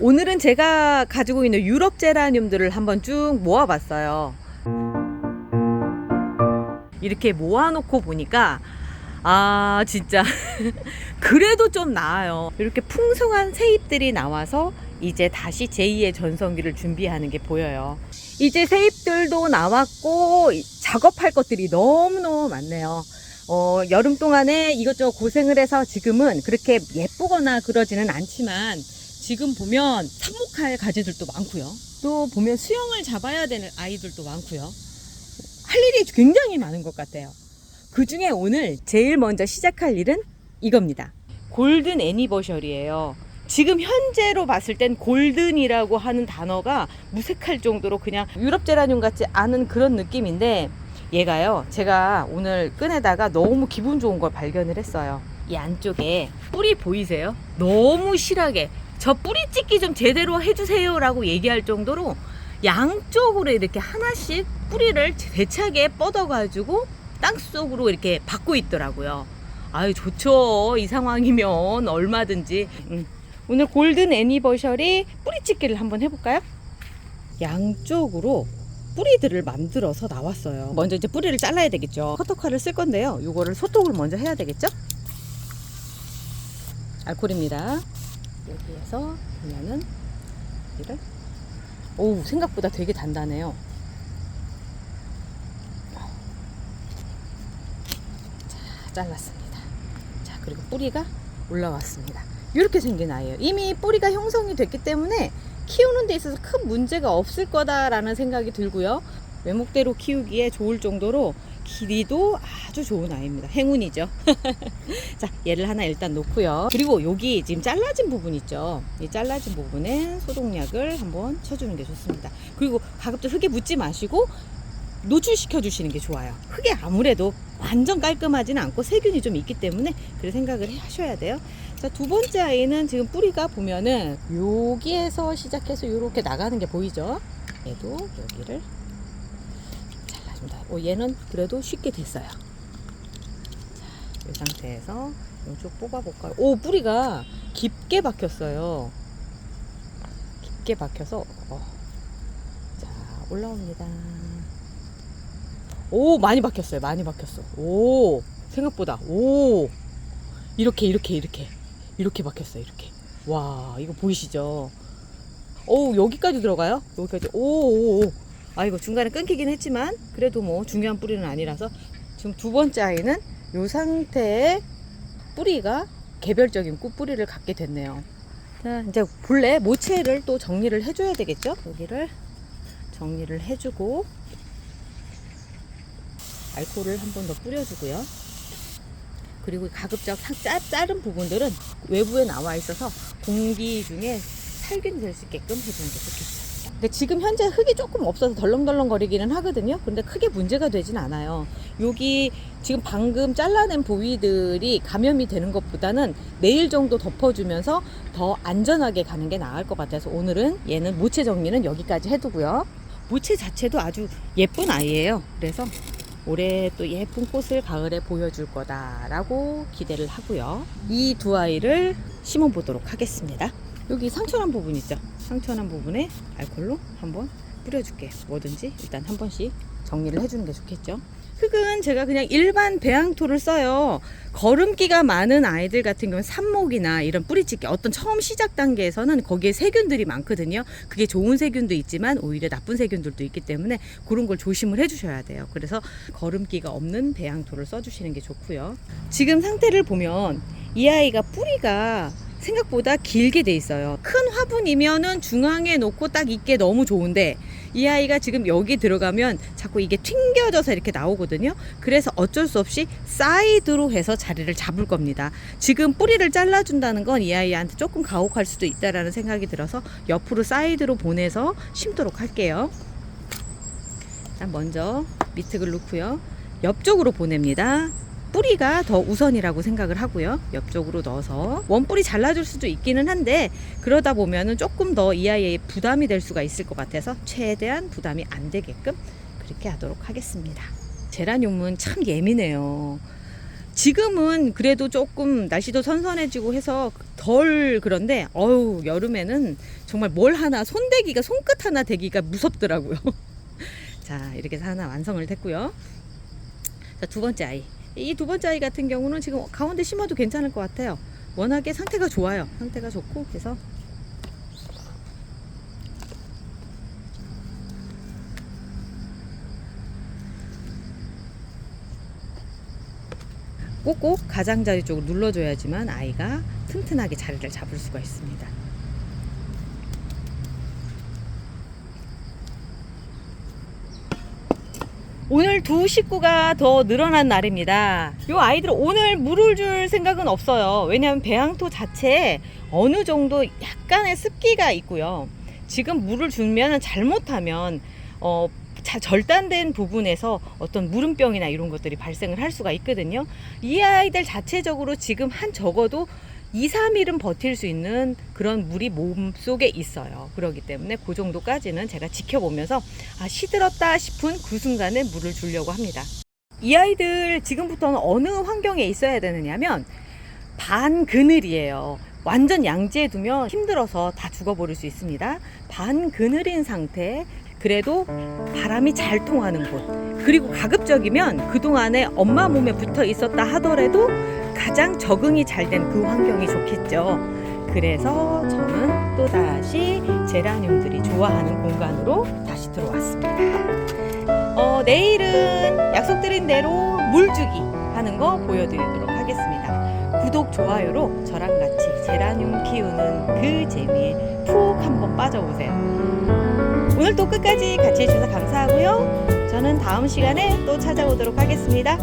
오늘은 제가 가지고 있는 유럽 제라늄들을 한번 쭉 모아봤어요. 이렇게 모아놓고 보니까 아 진짜 그래도 좀 나아요. 이렇게 풍성한 새잎들이 나와서 이제 다시 제2의 전성기를 준비하는 게 보여요. 이제 새잎들도 나왔고 이- 작업할 것들이 너무너무 많네요. 어, 여름 동안에 이것저것 고생을 해서 지금은 그렇게 예쁘거나 그러지는 않지만 지금 보면 삽목할 가지들도 많고요. 또 보면 수영을 잡아야 되는 아이들도 많고요. 할 일이 굉장히 많은 것 같아요. 그 중에 오늘 제일 먼저 시작할 일은 이겁니다. 골든 애니버셜이에요. 지금 현재로 봤을 땐 골든이라고 하는 단어가 무색할 정도로 그냥 유럽 제라늄 같지 않은 그런 느낌인데 얘가요. 제가 오늘 끈에다가 너무 기분 좋은 걸 발견을 했어요. 이 안쪽에 뿌리 보이세요? 너무 실하게 저 뿌리 찍기 좀 제대로 해주세요라고 얘기할 정도로 양쪽으로 이렇게 하나씩 뿌리를 대차게 뻗어가지고 땅 속으로 이렇게 받고 있더라고요. 아유 좋죠. 이 상황이면 얼마든지. 음. 오늘 골든 애니버셜이 뿌리 찍기를 한번 해볼까요? 양쪽으로 뿌리들을 만들어서 나왔어요. 먼저 이제 뿌리를 잘라야 되겠죠. 커터칼을 쓸 건데요. 이거를 소독을 먼저 해야 되겠죠? 알코올입니다. 여기에서 보면은 여기를 오 생각보다 되게 단단해요. 자 잘랐습니다. 자 그리고 뿌리가 올라왔습니다. 이렇게 생긴 아이예요. 이미 뿌리가 형성이 됐기 때문에 키우는 데 있어서 큰 문제가 없을 거다라는 생각이 들고요. 외목대로 키우기에 좋을 정도로 길이도 아주 좋은 아이입니다. 행운이죠. 자, 얘를 하나 일단 놓고요. 그리고 여기 지금 잘라진 부분 있죠. 이 잘라진 부분에 소독약을 한번 쳐주는 게 좋습니다. 그리고 가급적 흙에 묻지 마시고 노출시켜 주시는 게 좋아요. 흙에 아무래도 완전 깔끔하지는 않고 세균이 좀 있기 때문에 그래 생각을 하셔야 돼요. 자, 두 번째 아이는 지금 뿌리가 보면은 여기에서 시작해서 이렇게 나가는 게 보이죠? 얘도 여기를 잘라줍니다. 오, 얘는 그래도 쉽게 됐어요. 자, 이 상태에서 이쪽 뽑아볼까요? 오, 뿌리가 깊게 박혔어요. 깊게 박혀서, 어. 자, 올라옵니다. 오, 많이 박혔어요. 많이 박혔어. 오, 생각보다. 오, 이렇게, 이렇게, 이렇게. 이렇게 박혔어요. 이렇게. 와, 이거 보이시죠? 오, 여기까지 들어가요? 여기까지. 오, 오, 오. 아, 이거 중간에 끊기긴 했지만, 그래도 뭐 중요한 뿌리는 아니라서, 지금 두 번째 아이는 이 상태의 뿌리가 개별적인 꽃뿌리를 갖게 됐네요. 자, 이제 본래 모체를 또 정리를 해줘야 되겠죠? 여기를 정리를 해주고, 알코올을 한 번 더 뿌려주고요. 그리고 가급적 상- 짜, 자른 부분들은 외부에 나와 있어서 공기 중에 살균이 될 수 있게끔 해주는 게 좋겠죠. 근데 지금 현재 흙이 조금 없어서 덜렁덜렁 거리기는 하거든요. 근데 크게 문제가 되진 않아요. 여기 지금 방금 잘라낸 부위들이 감염이 되는 것보다는 내일 정도 덮어주면서 더 안전하게 가는 게 나을 것 같아서 오늘은 얘는 모체 정리는 여기까지 해두고요. 모체 자체도 아주 예쁜 아이예요. 그래서 올해 또 예쁜 꽃을 가을에 보여줄 거다라고 기대를 하고요. 이 두 아이를 심어 보도록 하겠습니다. 여기 상처난 부분 있죠? 상처난 부분에 알콜로 한번 뿌려줄게요. 뭐든지 일단 한 번씩 정리를 해주는 게 좋겠죠. 흙은 제가 그냥 일반 배양토를 써요. 거름기가 많은 아이들 같은 경우는 삽목이나 이런 뿌리찍기 어떤 처음 시작 단계에서는 거기에 세균들이 많거든요. 그게 좋은 세균도 있지만 오히려 나쁜 세균들도 있기 때문에 그런 걸 조심을 해주셔야 돼요. 그래서 거름기가 없는 배양토를 써주시는 게 좋고요. 지금 상태를 보면 이 아이가 뿌리가 생각보다 길게 돼 있어요. 큰 화분이면은 중앙에 놓고 딱 있게 너무 좋은데 이 아이가 지금 여기 들어가면 자꾸 이게 튕겨져서 이렇게 나오거든요. 그래서 어쩔 수 없이 사이드로 해서 자리를 잡을 겁니다. 지금 뿌리를 잘라준다는 건 이 아이한테 조금 가혹할 수도 있다라는 생각이 들어서 옆으로 사이드로 보내서 심도록 할게요. 일단 먼저 미특을 넣고요. 옆쪽으로 보냅니다. 뿌리가 더 우선이라고 생각을 하고요. 옆쪽으로 넣어서 원뿌리 잘라줄 수도 있기는 한데 그러다 보면은 조금 더 이 아이의 부담이 될 수가 있을 것 같아서 최대한 부담이 안 되게끔 그렇게 하도록 하겠습니다. 제라늄은 참 예민해요. 지금은 그래도 조금 날씨도 선선해지고 해서 덜 그런데 어우 여름에는 정말 뭘 하나 손대기가 손끝 하나 대기가 무섭더라고요. 자 이렇게 해서 하나 완성을 했고요. 자 두 번째 아이 이 두 번째 아이 같은 경우는 지금 가운데 심어도 괜찮을 것 같아요. 워낙에 상태가 좋아요. 상태가 좋고 그래서 꼭꼭 가장자리 쪽으로 눌러줘야지만 아이가 튼튼하게 자리를 잡을 수가 있습니다. 오늘 두 식구가 더 늘어난 날입니다. 이 아이들 오늘 물을 줄 생각은 없어요. 왜냐하면 배양토 자체에 어느 정도 약간의 습기가 있고요. 지금 물을 주면 잘못하면 어, 자, 절단된 부분에서 어떤 물음병이나 이런 것들이 발생을 할 수가 있거든요. 이 아이들 자체적으로 지금 한 적어도 2, 3일은 버틸 수 있는 그런 물이 몸 속에 있어요. 그렇기 때문에 그 정도까지는 제가 지켜보면서 아, 시들었다 싶은 그 순간에 물을 주려고 합니다. 이 아이들 지금부터는 어느 환경에 있어야 되느냐면 반 그늘이에요. 완전 양지에 두면 힘들어서 다 죽어버릴 수 있습니다. 반 그늘인 상태, 그래도 바람이 잘 통하는 곳, 그리고 가급적이면 그동안에 엄마 몸에 붙어 있었다 하더라도 가장 적응이 잘 된 그 환경이 좋겠죠. 그래서 저는 또 다시 제라늄들이 좋아하는 공간으로 다시 들어왔습니다. 어, 내일은 약속드린 대로 물 주기 하는 거 보여드리도록 하겠습니다. 구독, 좋아요로 저랑 같이 제라늄 키우는 그 재미에 푹 한번 빠져보세요. 오늘 또 끝까지 같이 해주셔서 감사하고요. 저는 다음 시간에 또 찾아오도록 하겠습니다.